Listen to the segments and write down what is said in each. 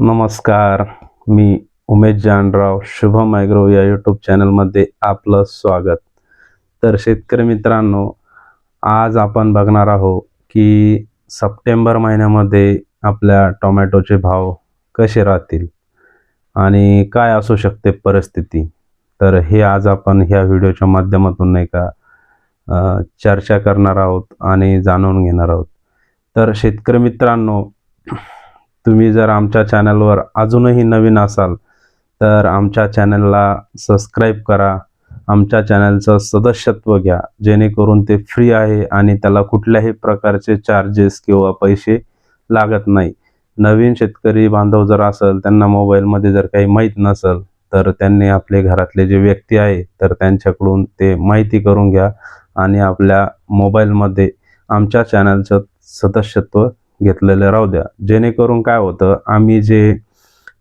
नमस्कार मी उमेश जानराव शुभम ॲग्रो या यूट्यूब चॅनलमध्ये आपलं स्वागत. तर शेतकरी मित्रांनो आज आपण बघणार आहोत की सप्टेंबर महिन्यामध्ये आपल्या टोमॅटोचे भाव कसे राहतील आणि काय असू शकते परिस्थिती. तर हे आज आपण ह्या व्हिडिओच्या माध्यमातून नाही का चर्चा करणार आहोत आणि जाणून घेणार आहोत. तर शेतकरी मित्रांनो तुम्ही जर आमच्या चॅनलवर अजूनही नवीन असाल तर आमच्या चॅनलला सबस्क्राईब करा. आमच्या चॅनलचं सदस्यत्व घ्या. जेणेकरून ते फ्री आहे आणि त्याला कुठल्याही प्रकारचे चार्जेस किंवा पैसे लागत नाही. नवीन शेतकरी बांधव जर असेल त्यांना मोबाईलमध्ये जर काही माहीत नसेल तर त्यांनी आपले घरातले जे व्यक्ती आहे तर त्यांच्याकडून ते माहिती करून घ्या आणि आपल्या मोबाईलमध्ये आमच्या चॅनलचं सदस्यत्व घेतलेलं राहू द्या. जेणेकरून काय होतं आम्ही जे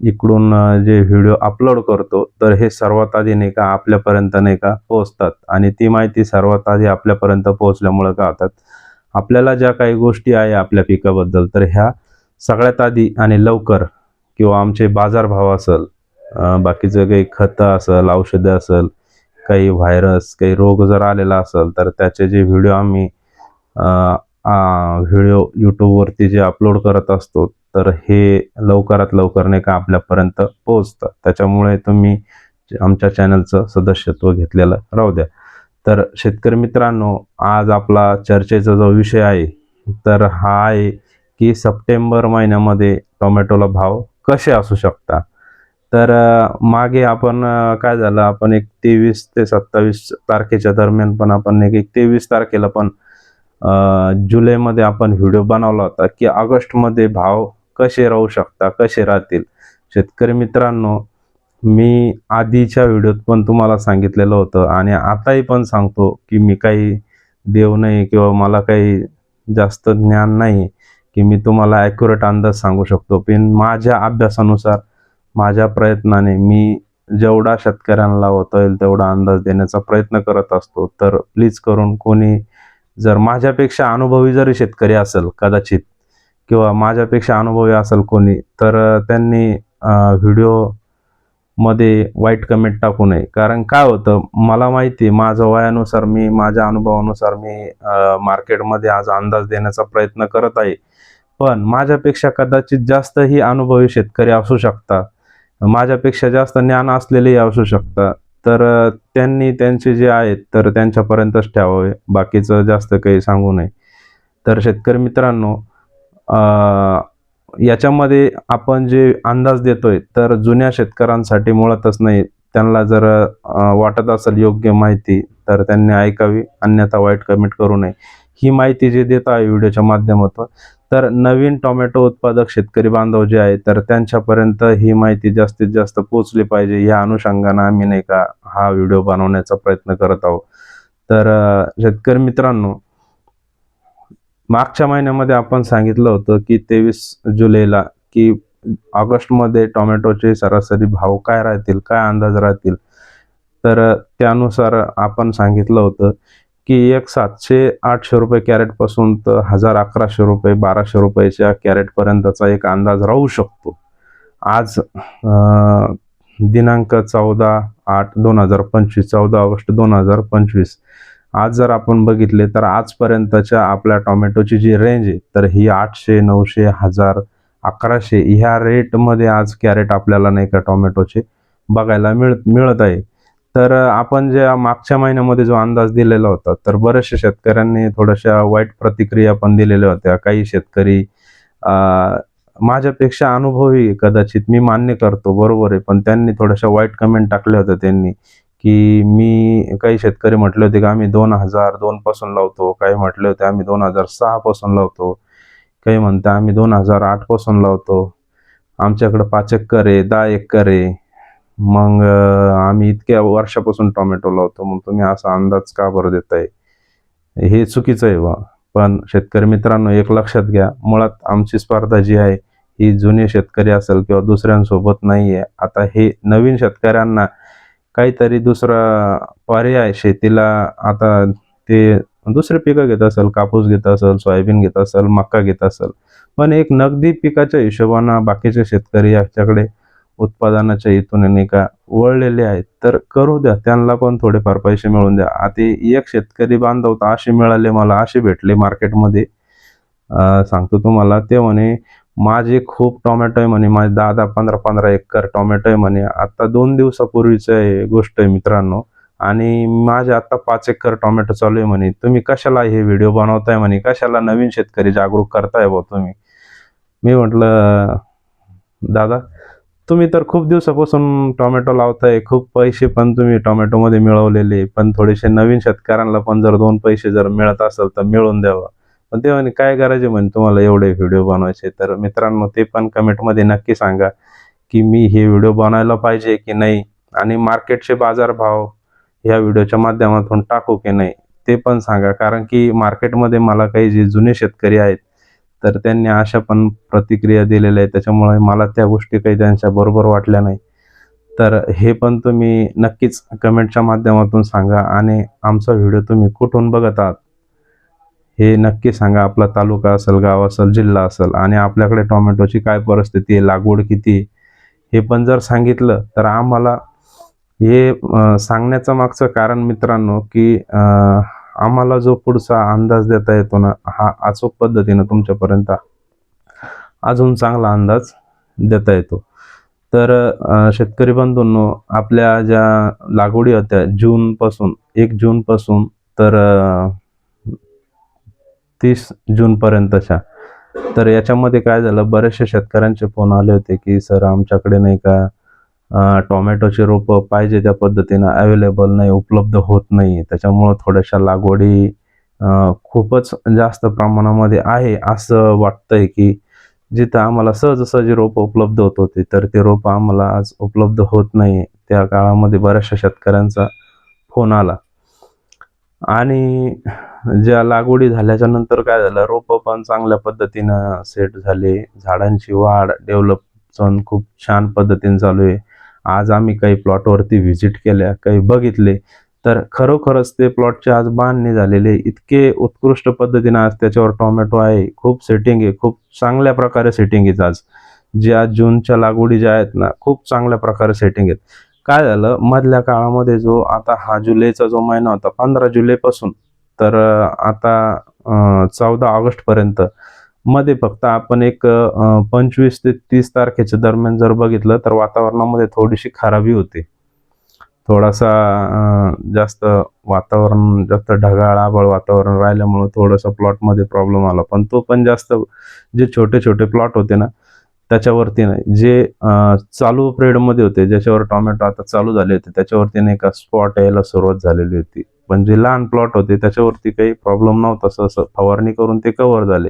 इकडून जे व्हिडिओ अपलोड करतो तर हे सर्वात आधी नाही का आपल्यापर्यंत नाही का पोहोचतात. आणि ती माहिती सर्वात आधी आपल्यापर्यंत पोहोचल्यामुळं काय होतात आपल्याला ज्या काही गोष्टी आहे आपल्या पिकाबद्दल तर ह्या सगळ्यात आधी आणि लवकर किंवा आमचे बाजारभाव असेल बाकीचं काही खतं असेल औषधं असेल काही व्हायरस काही रोग जर आलेला असेल तर त्याचे जे व्हिडिओ आम्ही व्हिडिओ यूट्यूबवरती जे अपलोड करत असतो तर हे लवकरात लवकर नाही का आपल्यापर्यंत पोहोचतं. त्याच्यामुळे तुम्ही आमच्या चॅनलचं सदस्यत्व घेतलेलं राहू द्या. तर शेतकरी मित्रांनो आज आपला चर्चेचा जो विषय आहे तर हा आहे की सप्टेंबर महिन्यामध्ये टोमॅटोला भाव कसे असू शकता तर मागे आपण काय झालं आपण एक तेवीस ते सत्तावीस तारखेच्या दरम्यान पण आपण एक तेवीस तारखेला पण जुलैमध्ये आपण व्हिडिओ बनवला होता की ऑगस्टमध्ये भाव कसे राहू शकता कसे राहतील? शेतकरी मित्रांनो मी आधीच्या व्हिडिओत पण तुम्हाला सांगितलेलं होतं आणि आताही पण सांगतो की मी काही देव नाही किंवा मला काही जास्त ज्ञान नाही की मी तुम्हाला ॲक्युरेट अंदाज सांगू शकतो. पण माझ्या अभ्यासानुसार माझ्या प्रयत्नाने मी जेवढा शेतकऱ्यांना होता येईल तेवढा अंदाज देण्याचा प्रयत्न करत असतो. तर प्लीज करून कोणी जर माझ्यापेक्षा अनुभवी जरी शेतकरी असेल कदाचित किंवा माझ्यापेक्षा अनुभवी असेल कोणी तर त्यांनी व्हिडिओमध्ये वाईट कमेंट टाकू नये. कारण काय होतं मला माहिती आहे माझं वयानुसार मी माझ्या अनुभवानुसार मी मार्केटमध्ये आज अंदाज देण्याचा प्रयत्न करत आहे. पण माझ्यापेक्षा कदाचित जास्तही अनुभवी शेतकरी असू शकतात. माझ्यापेक्षा जास्त ज्ञान असलेलेही असू शकतात. तर त्यांनी त्यांचे जे आहेत तर त्यांच्यापर्यंतच ठेवावे. बाकीचं जास्त काही सांगू नये. तर शेतकरी मित्रांनो याच्यामध्ये आपण जे अंदाज देतोय तर जुन्या शेतकऱ्यांसाठी मुळातच नाही. त्यांना जर वाटत असेल योग्य माहिती तर त्यांनी ऐकावी. अन्यथा वाईट कमेंट करू नये. ही माहिती जी देत आहे व्हिडिओच्या माध्यमातून तर नवीन टोमॅटो उत्पादक शेतकरी बांधव जे आहे तर त्यांच्यापर्यंत ही माहिती जास्तीत जास्त पोचली पाहिजे. या अनुषंगानं आम्ही नाही का हा व्हिडिओ बनवण्याचा प्रयत्न करत आहोत. तर शेतकरी मित्रांनो मागच्या महिन्यामध्ये आपण सांगितलं होतं की तेवीस जुलैला की ऑगस्टमध्ये टोमॅटोचे सरासरी भाव काय राहतील काय अंदाज राहतील? तर त्यानुसार आपण सांगितलं होतं की एक सातशे आठशे रुपये कॅरेटपासून तर हजार अकराशे रुपये बाराशे रुपयाच्या कॅरेटपर्यंतचा एक अंदाज राहू शकतो. आज दिनांक चौदा आठ दोन हजार पंचवीस चौदा ऑगस्ट दोन हजार पंचवीस. आज जर आपण बघितले तर आजपर्यंतच्या आपल्या टोमॅटोची जी रेंज आहे तर ही आठशे नऊशे हजार अकराशे ह्या रेटमध्ये आज कॅरेट आपल्याला नाही का टोमॅटोचे बघायला मिळ मिळत आहे. तर आपण ज्या मागच्या महिन्यामध्ये जो अंदाज दिलेला होता तर बऱ्याचशा शेतकऱ्यांनी थोड्याशा वाईट प्रतिक्रिया पण दिलेल्या होत्या. काही शेतकरी माझ्यापेक्षा अनुभवी कदाचित मी मान्य करतो बरोबर आहे पण त्यांनी थोड्याशा वाईट कमेंट टाकल्या होत्या त्यांनी की मी काही शेतकरी म्हटले होते की आम्ही दोन हजार दोन पासून लावतो काही म्हटले होते आम्ही दोन हजार सहा पासून लावतो काही म्हणता आम्ही दोन हजार आठपासून लावतो आमच्याकडं पाच एकर आहे दहा एकर आहे मग आम्ही इतक्या वर्षापासून टोमॅटो लावतो मग तुम्ही असा अंदाज का बरं देताय? हे चुकीचं आहे बा पण शेतकरी मित्रांनो एक लक्षात घ्या मुळात आमची स्पर्धा जी आहे ही जुने शेतकरी असेल किंवा दुसऱ्यांसोबत नाही आहे आता हे नवीन शेतकऱ्यांना काहीतरी दुसरा पर्याय शेतीला आता ते दुसरे पिकं घेत असेल कापूस घेत असेल सोयाबीन घेत असेल मका घेत असेल. पण एक नगदी पिकाच्या हिशोबानं बाकीचे शेतकरी याच्याकडे उत्पादनाच्या इथून नाही का वळलेले आहेत तर करू द्या. त्यांना पण थोडेफार पैसे मिळून द्या. आता एक शेतकरी बांधव तर असे मिळाले मला असे भेटले मार्केटमध्ये. सांगतो तुम्हाला ते म्हणे माझे खूप टोमॅटो आहे म्हणे माझे दहा दहा पंधरा पंधरा एकर टोमॅटो आहे म्हणे. आता दोन दिवसापूर्वीच आहे गोष्ट आहे मित्रांनो. आणि माझे आता पाच एकर टोमॅटो चालू आहे म्हणे. तुम्ही कशाला हे व्हिडिओ बनवताय म्हणे? कशाला नवीन शेतकरी जागरूक करताय बा तुम्ही? मी म्हटलं दादा तुम्ही तर खूप दिवसापासून टोमॅटो लावताय खूप पैसे पण तुम्ही टोमॅटोमध्ये मिळवलेले पण थोडेसे नवीन शेतकऱ्यांना पण जर दोन पैसे जर मिळत असेल तर मिळून द्यावं. पण ते म्हणे काय करायचे म्हणजे म्हणे तुम्हाला एवढे व्हिडिओ बनवायचे? तर मित्रांनो ते पण कमेंटमध्ये नक्की सांगा की मी हे व्हिडिओ बनवायला पाहिजे की नाही? आणि मार्केटचे बाजारभाव ह्या व्हिडिओच्या माध्यमातून टाकू की नाही? ते पण सांगा. कारण की मार्केटमध्ये मला काही जे जुने शेतकरी आहेत तर त्यांनी अशा पण प्रतिक्रिया दिलेल्या आहेत. त्याच्यामुळे मला त्या गोष्टी काही त्यांच्या बरोबर वाटल्या नाही. तर हे पण तुम्ही नक्कीच कमेंटच्या माध्यमातून सांगा आणि आमचा व्हिडिओ तुम्ही कुठून बघत आहात हे नक्की सांगा. आपला तालुका असेल गाव असेल जिल्हा असेल आणि आपल्याकडे टोमॅटोची काय परिस्थिती आहे लागवड किती आहे, हे पण जर सांगितलं तर आम्हाला हे सांगण्याचं मागचं कारण मित्रांनो की आम्हाला जो पुढचा अंदाज देता येतो ना हा अचूक पद्धतीनं तुमच्यापर्यंत अजून चांगला अंदाज देता येतो. तर शेतकरी बंधूंनो आपल्या ज्या लागवडी होत्या जूनपासून एक जूनपासून तर तीस जूनपर्यंतच्या तर याच्यामध्ये काय झालं बरेचसे शेतकऱ्यांचे फोन आले होते की सर आमच्याकडे नाही का टोमॅटोचे रोपं पाहिजे त्या पद्धतीनं अवेलेबल नाही उपलब्ध होत नाही. त्याच्यामुळं थोड्याशा लागवडी खूपच जास्त प्रमाणामध्ये आहे असं वाटतंय की जिथं आम्हाला सहजसहजी रोपं उपलब्ध होत होते तर ते रोपं आम्हाला आज उपलब्ध होत नाही. त्या काळामध्ये बऱ्याचशा शेतकऱ्यांचा फोन आला. आणि ज्या लागवडी झाल्याच्यानंतर काय झालं रोपं पण चांगल्या पद्धतीनं सेट झाले. झाडांची वाढ डेव्हलपसन खूप छान पद्धतीने चालू आहे. आज आम्ही काही प्लॉटवरती व्हिजिट केल्या काही बघितले तर खरोखरच ते प्लॉटचे आज बांधणी झालेले. इतके उत्कृष्ट पद्धतीने आज त्याच्यावर टोमॅटो आहे. खूप सेटिंग आहे. खूप चांगल्या प्रकारे सेटिंग आहेत आज. जे आज जूनच्या लागवडी ज्या आहेत ना खूप चांगल्या प्रकारे सेटिंग आहेत. काय झालं? मधल्या काळामध्ये जो आता हा जुलैचा जो महिना होता पंधरा जुलैपासून तर आता चौदा ऑगस्टपर्यंत मध्ये फक्त आपण एक पंचवीस ते तीस तारखेच्या दरम्यान जर बघितलं तर वातावरणामध्ये थोडीशी खराबी होती. थोडासा जास्त वातावरण जास्त ढगाळ आबळ वातावरण राहिल्यामुळं थोडंसं प्लॉटमध्ये प्रॉब्लेम आला. पण तो पण जास्त जे छोटे छोटे प्लॉट होते ना त्याच्यावरती नाही. जे चालू पिरियडमध्ये होते ज्याच्यावर टॉमॅटो आता चालू झाले होते त्याच्यावरती नाही का स्पॉट यायला सुरुवात झालेली होती. पण जे लहान प्लॉट होते त्याच्यावरती काही प्रॉब्लेम नव्हता. असं फवारणी करून ते कव्हर झाले.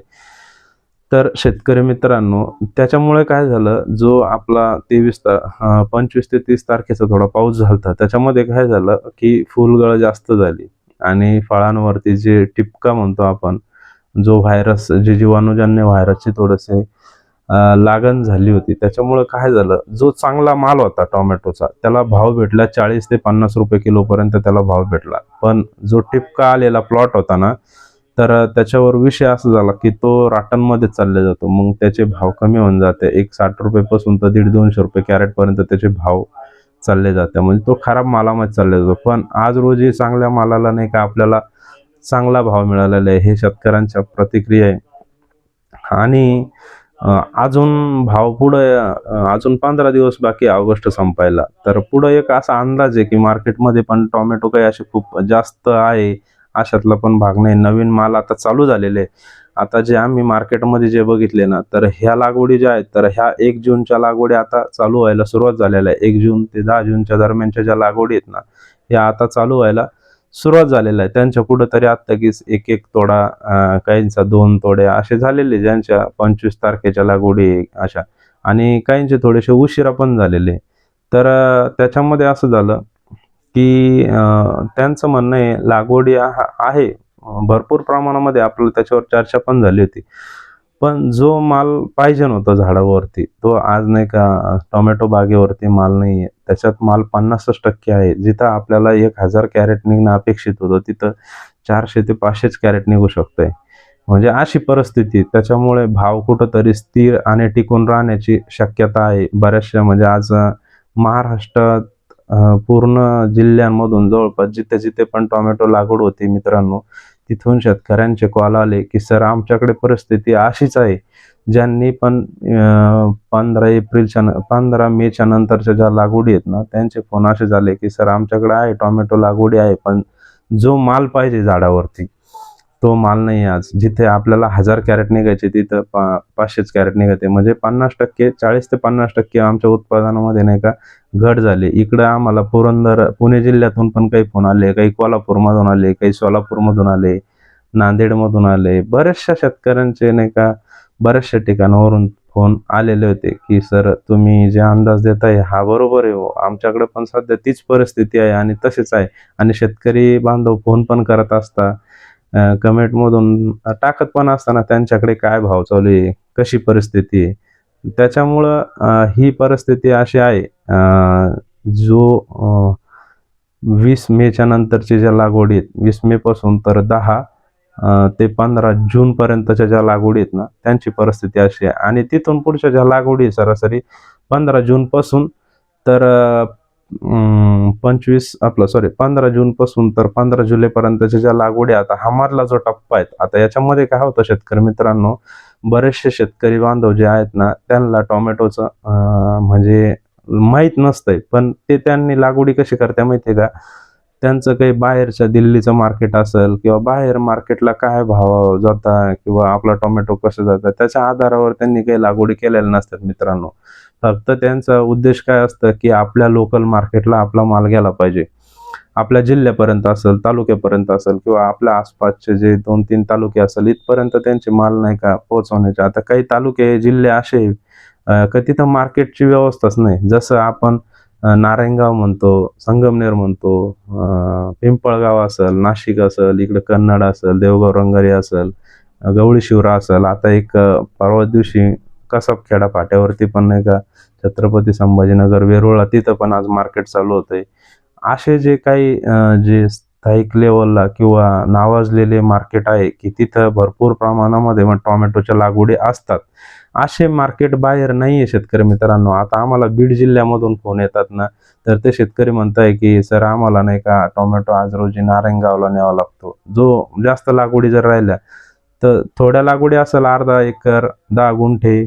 तर शेतकरी मित्रांनो त्याच्यामुळे काय झालं जो आपला तेवीस ता पंचवीस ते तीस तारखेचा थोडा पाऊस झाला त्याच्यामध्ये काय झालं की फुलगळ जास्त झाली आणि फळांवरती जे टिपका म्हणतो आपण जो व्हायरस जे जीवाणूजन्य व्हायरसची थोडेसे लागण झाली होती त्याच्यामुळे काय झालं जो चांगला माल होता टोमॅटोचा त्याला भाव भेटला चाळीस ते पन्नास रुपये किलोपर्यंत त्याला भाव भेटला. पण जो टिपका आलेला प्लॉट होता ना तर त्याच्यावर विषय असा झाला की तो राटांमध्ये चालला जातो. मग त्याचे भाव कमी होऊन जाते. एक साठ रुपयेपासून तर दीड दोनशे रुपये कॅरेटपर्यंत त्याचे भाव चालले जाते. म्हणजे तो खराब मालामध्ये चालले जातो. पण आज रोजी चांगल्या मालाला नाही का आपल्याला चांगला भाव मिळालेला आहे. हे शेतकऱ्यांच्या प्रतिक्रिया आहे. आणि अजून भाव पुढे अजून पंधरा दिवस बाकी ऑगस्ट संपायला. तर पुढं एक असा अंदाज आहे की मार्केटमध्ये पण टोमॅटो काही असे खूप जास्त आहे. अशातला पण भाग नाही. नवीन माल आता चालू झालेले आहे आता जे आम्ही मार्केटमध्ये जे बघितले ना तर ह्या लागवडी ज्या आहेत तर ह्या एक जूनच्या लागवडी आता चालू व्हायला सुरुवात झालेल्या आहे एक जून ते दहा जूनच्या दरम्यानच्या ज्या लागवडी आहेत ना ह्या आता चालू व्हायला सुरुवात झालेल्या आहे त्यांच्या कुठंतरी आत्ता की एक एक तोडा काहींचा दोन तोड्या असे झालेले ज्यांच्या पंचवीस तारखेच्या लागवडी अशा. आणि काहींचे थोडेसे उशिरा पण झालेले तर त्याच्यामध्ये असं झालं की त्यांचं म्हणणं आहे लागवडी आ- आहे. भरपूर प्रमाणामध्ये आपल्याला त्याच्यावर चर्चा पण झाली होती. पण जो माल पाहिजे नव्हता झाडावरती तो आज नाही का टोमॅटो बागेवरती माल नाही आहे त्याच्यात माल पन्नासच टक्के आहे. जिथं आपल्याला एक हजार कॅरेट निघणं अपेक्षित होतं तिथं चारशे ते पाचशेच कॅरेट निघू शकतंय. म्हणजे अशी परिस्थिती. त्याच्यामुळे भाव कुठंतरी स्थिर आणि टिकून राहण्याची शक्यता आहे. बऱ्याचशा म्हणजे आज महाराष्ट्रात पूर्ण जिल्ह्यांमधून जवळपास जिथे जिथे पण टोमॅटो लागवड होती मित्रांनो तिथून शेतकऱ्यांचे कॉल आले की सर आमच्याकडे परिस्थिती अशीच आहे. ज्यांनी पण पंधरा एप्रिलच्या पंधरा मेच्या नंतरच्या ज्या लागवडी आहेत ना त्यांचे फोन असे झाले की सर आमच्याकडे आहे टोमॅटो लागवडी आहे पण जो माल पाहिजे झाडावरती तो माल नाही आज. जिथे आपल्याला हजार कॅरेट निघायचे तिथं पा पाचशेच कॅरेट निघायचे. म्हणजे पन्नास टक्के चाळीस ते पन्नास टक्के आमच्या उत्पादनामध्ये नाही का घट झाली. इकडं आम्हाला पुरंदर पुणे जिल्ह्यातून पण काही फोन आले काही कोल्हापूरमधून आले काही सोलापूरमधून आले नांदेडमधून आले. बऱ्याचशा शेतकऱ्यांचे नाही का बऱ्याचशा ठिकाणावरून फोन आलेले होते की सर तुम्ही जे अंदाज देताय हा बरोबर आहे हो. आमच्याकडे पण सध्या तीच परिस्थिती आहे आणि तसेच आहे. आणि शेतकरी बांधव फोन पण करत असता कमेंटमधून टाकत पण असताना त्यांच्याकडे काय भाव चालू आहे कशी परिस्थिती आहे? त्याच्यामुळं ही परिस्थिती अशी आहे जो वीस मेच्या नंतरच्या ज्या लागवडी आहेत वीस मे पासून तर दहा ते पंधरा जून पर्यंतच्या ज्या लागवडी आहेत ना त्यांची परिस्थिती अशी आहे. आणि तिथून पुढच्या ज्या लागवडी आहे सरासरी पंधरा जून पासून तर पंचवीस आपलं सॉरी पंधरा जून पासून तर पंधरा जुलैपर्यंतच्या ज्या लागवडी आता हा जो टप्पा आहे आता याच्यामध्ये काय होतं शेतकरी मित्रांनो बरेचसे शेतकरी बांधव जे आहेत ना त्यांना टोमॅटोचं म्हणजे माहीत नसतंय पण ते त्यांनी लागवडी कशी करते माहिती आहे का? त्यांचं काही बाहेरच्या दिल्लीचं मार्केट असेल किंवा बाहेर मार्केटला काय भाव जाता किंवा आपला टोमॅटो कसं जातं त्याच्या आधारावर त्यांनी काही लागवडी केलेल्या नसतात मित्रांनो. फक्त त्यांचा उद्देश काय असतं की आपल्या लोकल मार्केटला आपला माल घ्यायला पाहिजे. आपल्या जिल्ह्यापर्यंत असेल तालुक्यापर्यंत असेल किंवा आपल्या आसपासचे जे दोन तीन तालुके असेल इथपर्यंत त्यांचे माल नाही का पोहोचवण्याचे. आता काही तालुके जिल्हे असे का तिथं मार्केटची व्यवस्थाच नाही. जसं आपण नारायणगाव म्हणतो संगमनेर म्हणतो पिंपळगाव असेल नाशिक असेल इकडे कन्नड असेल देवगाव रंगारी असेल गवळी शिवरा असेल. आता एक परवा दिवशी कसबखेडा फाट्यावरती पण नाही का? छत्रपती संभाजीनगर वेरूळला तिथं पण आज मार्केट चालू होतंय. असे जे काही जे स्थायिक लेवलला किंवा नावाजलेले मार्केट आहे की तिथं भरपूर प्रमाणामध्ये मग टोमॅटोच्या लागवडी असतात. असे मार्केट बाहेर नाही आहे शेतकरी मित्रांनो. आता आम्हाला बीड जिल्ह्यामधून फोन येतात ना तर ते शेतकरी म्हणताय की सर आम्हाला नाही का टोमॅटो आज रोजी नारायणगावला न्यावा लागतो. जो जास्त लागवडी जर राहिल्या तर थोड्या लागवडी असेल अर्धा एकर दहा गुंठे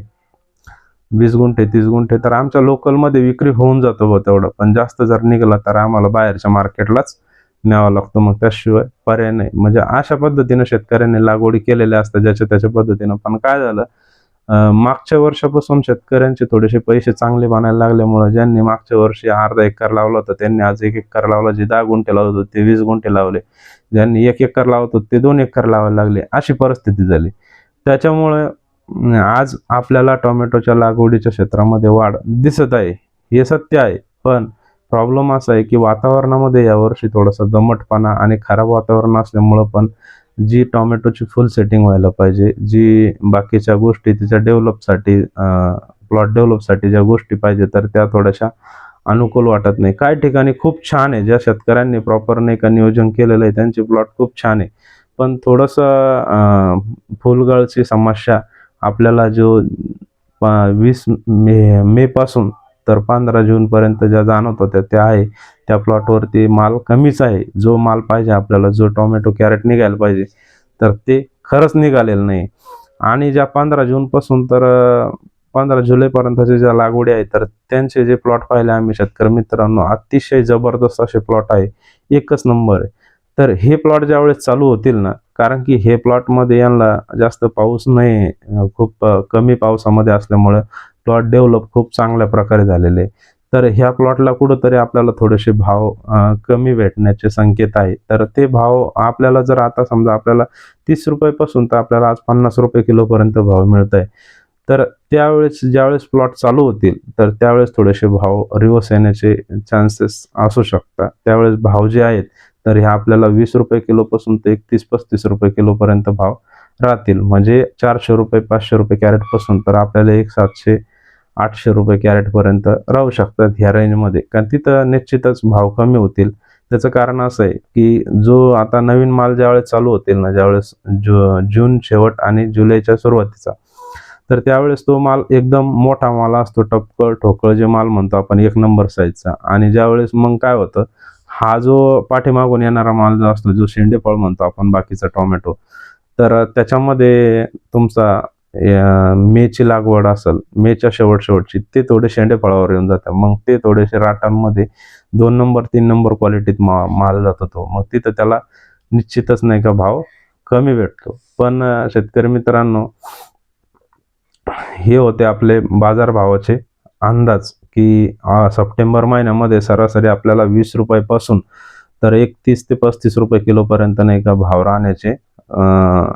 वीस गुंठे तीस गुंठे तर आमच्या लोकलमध्ये विक्री होऊन जातो बा तेवढं. पण जास्त जर निघाला तर आम्हाला बाहेरच्या मार्केटलाच न्यावा लागतो. मग त्याशिवाय पर्याय नाही. म्हणजे अशा पद्धतीनं शेतकऱ्यांनी लागवडी केलेल्या असतात ज्याच्या त्याच्या पद्धतीनं. पण काय झालं मागच्या वर्षापासून शेतकऱ्यांचे थोडेसे पैसे चांगले बनायला लागल्यामुळे ज्यांनी मागच्या वर्षी अर्धा एकर लावला होता त्यांनी आज एक एकर लावला. जे दहा गुंठे लावत होते ते वीस गुंठे लावले. ज्यांनी एक एकर लावत होते ते दोन एकर लावायला लागले. अशी परिस्थिती झाली. त्याच्यामुळे आज आपल्याला टोमॅटोच्या लागवडीच्या क्षेत्रामध्ये वाढ दिसत आहे. हे सत्य आहे पण प्रॉब्लेम असा आहे की वातावरणामध्ये यावर्षी थोडासा दमटपणा आणि खराब वातावरण असल्यामुळं पण जी टोमॅटोची फुल सेटिंग व्हायला पाहिजे जी बाकीच्या गोष्टी तिच्या डेव्हलपसाठी प्लॉट डेव्हलपसाठी ज्या गोष्टी पाहिजे तर त्या थोड्याशा अनुकूल वाटत नाही. काही ठिकाणी खूप छान आहे ज्या शेतकऱ्यांनी प्रॉपर नाही का नियोजन केलेलं आहे त्यांचे प्लॉट खूप छान आहे. पण थोडंसं फुलगळची समस्या आपल्याला जो प- वीस मे मेपासून तर पंधरा जूनपर्यंत ज्या जाणवत होत्या त्या आहे. त्या प्लॉटवरती माल कमीच आहे. जो माल पाहिजे आपल्याला जो टोमॅटो कॅरेट निघायला पाहिजे तर ते खरंच निघालेलं नाही. आणि ज्या पंधरा जूनपासून तर पंधरा जुलैपर्यंतच्या ज्या लागवडी आहे तर त्यांचे जे प्लॉट पाहिले आम्ही शेतकरी मित्रांनो अतिशय जबरदस्त असे प्लॉट आहे. एकच नंबर आहे. तर हे प्लॉट ज्यावेळेस चालू होतील ना कारण की हे प्लॉटमध्ये यांना जास्त पाऊस नाही खूप कमी पावसामध्ये असल्यामुळं प्लॉट डेव्हलप खूप चांगल्या प्रकारे झालेले आहे. तर ह्या प्लॉटला कुठंतरी आपल्याला थोडेसे भाव कमी भेटण्याचे संकेत आहे. तर ते भाव आपल्याला जर आता समजा आपल्याला तीस रुपयेपासून तर आपल्याला आज पन्नास रुपये किलोपर्यंत भाव मिळत आहे तर त्यावेळेस ज्यावेळेस प्लॉट चालू होतील तर त्यावेळेस थोडेसे भाव रिव्हर्स येण्याचे चान्सेस असू शकतात. त्यावेळेस भाव जे आहेत तर हे आपल्याला वीस रुपये किलोपासून ते एकतीस पस्तीस रुपये किलोपर्यंत भाव राहतील. म्हणजे चारशे रुपये पाचशे रुपये कॅरेटपासून तर आपल्याला एक सातशे आठशे रुपये कॅरेटपर्यंत राहू शकतात ह्या रेंजमध्ये कारण तिथं निश्चितच भाव कमी होतील. त्याचं कारण असं आहे की जो आता नवीन माल ज्यावेळेस चालू होतील ना ज्यावेळेस जु जून शेवट आणि जुलैच्या सुरुवातीचा तर त्यावेळेस तो माल एकदम मोठा माल असतो टपकळ ठोकळ जे माल म्हणतो आपण एक नंबर साईजचा आणि ज्यावेळेस मग काय होतं हा जो पाठीमागून येणारा माल जो असतो जो शेंडेफळ म्हणतो आपण बाकीचा टोमॅटो तर त्याच्यामध्ये तुमचा मेची लागवड असेल मेच्या शेवट शेवटची ते थोडे शेंडेफळावर येऊन जातात. मग ते थोडेसे राटांमध्ये दोन नंबर तीन नंबर क्वालिटीत मा माल जातो तो. मग तिथं त्याला निश्चितच नाही का भाव कमी भेटतो. पण शेतकरी मित्रांनो हे होते आपले बाजारभावाचे अंदाज की सप्टेंबर महिन्यामध्ये सरासरी आपल्याला वीस रुपयापासून तर एकतीस ते पस्तीस रुपये किलोपर्यंत नाही का भाव राहण्याचे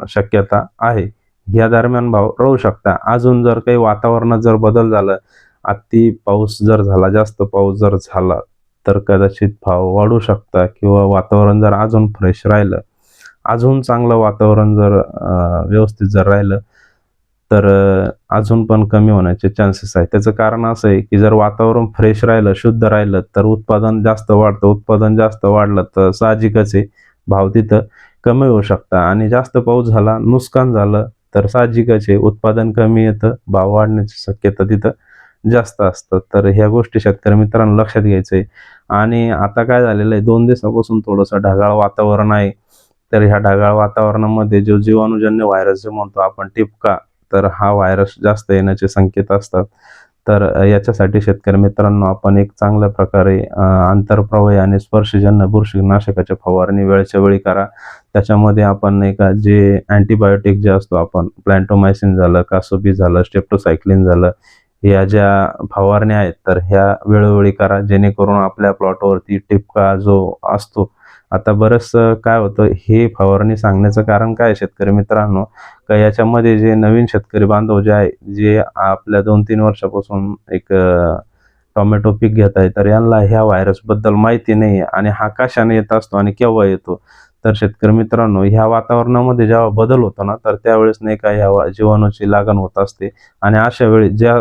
शक्यता आहे. या दरम्यान भाव राहू शकता. अजून जर काही वातावरणात जर बदल झाला अति पाऊस जर झाला जास्त पाऊस जर झाला तर कदाचित भाव वाढू शकता किंवा वातावरण जर अजून फ्रेश राहिलं अजून चांगलं वातावरण जर व्यवस्थित जर राहिलं तर अजून पण कमी होण्याचे चान्सेस आहे त्याचं कारण असं आहे की जर वातावरण फ्रेश राहिलं शुद्ध राहिलं तर उत्पादन जास्त वाढतं. उत्पादन जास्त वाढलं तर साहजिकच आहे. भाव तिथं कमी होऊ शकता. आणि जास्त पाऊस झाला नुकसान झालं तर साहजिकच आहे. उत्पादन कमी येतं भाव वाढण्याची शक्यता तिथं जास्त असतं. तर ह्या गोष्टी शेतकरी मित्रांनो लक्षात घ्यायचं आहे आणि आता काय झालेलं आहे? दोन दिवसापासून थोडंसं ढगाळ वातावरण आहे. तर ह्या ढगाळ वातावरणामध्ये जो जीवाणूजन्य व्हायरस जो म्हणतो आपण टिपका तर हा व्हायरस जास्त येण्याचे संकेत असतात. तर याच्यासाठी शेतकरी मित्रांनो आपण एक चांगल्या प्रकारे अ, आंतरप्रवाही आणि स्पर्शजन्य बुरशीनाशकाच्या फवारणी वेळच्या वेळी करा. त्याच्यामध्ये आपण नाही का जे अँटीबायोटिक जे असतो आपण प्लॅन्टोमायसिन झालं कासोबी झालं स्टेप्टोसायक्लिन झालं या ज्या फवारण्या आहेत तर ह्या वेळोवेळी करा. जेणेकरून आपल्या प्लॉटवरती टिपका जो असतो आता बरंचसं काय होतं हे फवारणी सांगण्याचं कारण काय आहे शेतकरी मित्रांनो? का याच्यामध्ये जे नवीन शेतकरी बांधव जे आहे जे आपल्या दोन तीन वर्षापासून एक टोमॅटो पीक घेत आहे तर यांना ह्या व्हायरसबद्दल माहिती नाही आहे आणि हा कशाने येत असतो आणि केव्हा येतो? तर शेतकरी मित्रांनो ह्या वातावरणामध्ये जेव्हा बदल होतो ना तर त्यावेळेस नाही का ह्या वा- जीवाणूची लागण होत असते. आणि अशा वेळी ज्या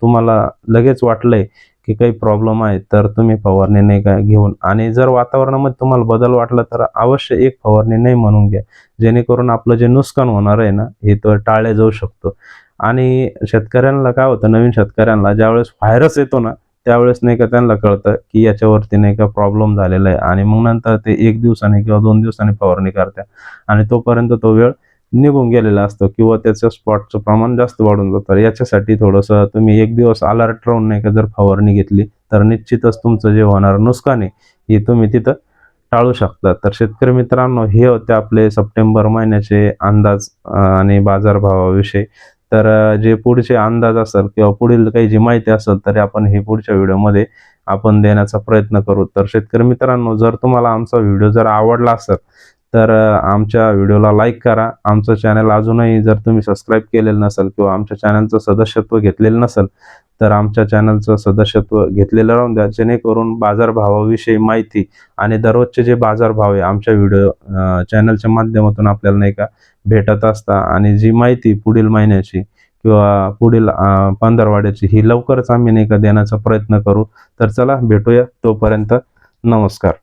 तुम्हाला लगेच वाटलंय की काही प्रॉब्लेम आहे तर तुम्ही फवारणी नाही का घेऊन. आणि जर वातावरणामध्ये तुम्हाला बदल वाटला तर अवश्य एक फवारणी नाही म्हणून घ्या. जेणेकरून आपलं जे नुकसान होणार आहे ना हे तर टाळले जाऊ शकतो. आणि शेतकऱ्यांना काय होतं नवीन शेतकऱ्यांना ज्यावेळेस व्हायरस येतो ना त्यावेळेस नाही का त्यांना कळतं की याच्यावरती नाही का प्रॉब्लेम झालेला आहे. आणि मग नंतर ते एक दिवसाने किंवा दोन दिवसांनी फवारणी करतात. आणि तोपर्यंत तो वेळ निघून गेलेला असतो किंवा त्याचं स्पॉटचं प्रमाण जास्त वाढून जातं. याच्यासाठी थोडंसं तुम्ही एक दिवस अलर्ट राहून नाही का जर फवारणी घेतली तर निश्चितच तुमचं जे होणार नुकसान आहे हे तुम्ही तिथं टाळू शकता. तर शेतकरी मित्रांनो हे होते आपले सप्टेंबर महिन्याचे अंदाज आणि बाजारभावाविषयी. तर जे पुढचे अंदाज असेल किंवा पुढील काही जी माहिती असेल तरी आपण हे पुढच्या व्हिडिओमध्ये आपण देण्याचा प्रयत्न करू. तर शेतकरी मित्रांनो जर तुम्हाला आमचा व्हिडिओ जर आवडला असेल तर आमच्या व्हिडिओला लाईक करा. आमचं चॅनल अजूनही जर तुम्ही सबस्क्राईब केलेलं नसेल किंवा आमच्या चॅनलचं सदस्यत्व घेतलेलं नसेल तर आमच्या चॅनलचं सदस्यत्व घेतलेलं राहून द्या. जेणेकरून बाजारभावाविषयी माहिती आणि दररोजचे जे बाजारभाव आहे आमच्या व्हिडिओ चॅनलच्या माध्यमातून आपल्याला नाही का भेटत असता आणि जी माहिती पुढील महिन्याची किंवा पुढील पंधरवाड्याची ही लवकरच आम्ही नाही का देण्याचा प्रयत्न करू. तर चला भेटूया तोपर्यंत. नमस्कार.